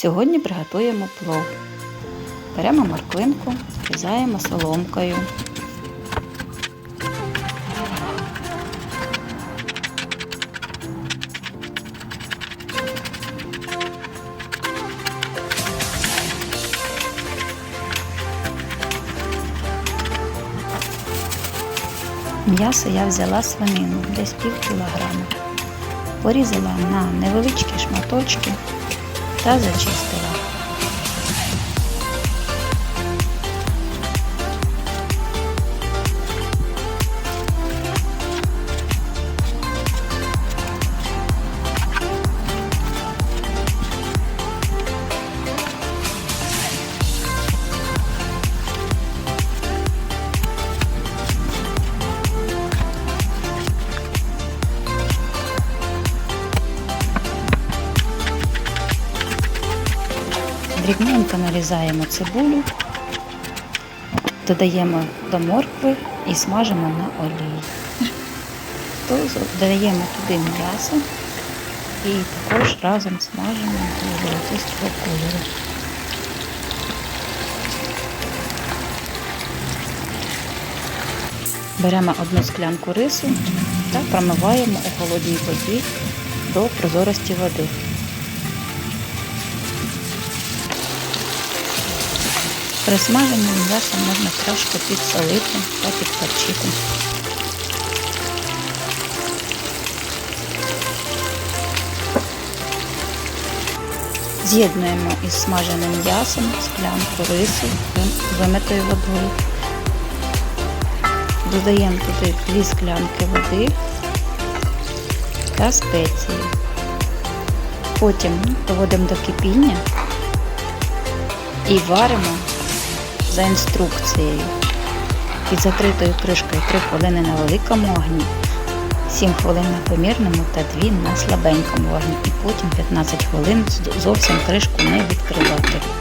Сьогодні приготуємо плов. Беремо морквинку, зрізаємо соломкою. М'ясо я взяла свинину, десь пів кілограма. Порізала на невеличкі шматочки та зачистила. Дрібненько нарізаємо цибулю, додаємо до моркви і смажимо на олії. Додаємо туди м'ясо і також разом смажимо до золотистого кольору. Беремо одну склянку рису та промиваємо у холодній воді до прозорості води. При смаженні можна трошки підсолити та підперчити. З'єднуємо із смаженим м'ясом склянку рису вимитою водою. Додаємо туди 2 склянки води та спеції. Потім доводимо до кипіння і варимо за інструкцією. Під закритою кришкою 3 хвилини на великому огні, 7 хвилин на помірному та 2 на слабенькому вогні. І потім 15 хвилин зовсім кришку не відкривати.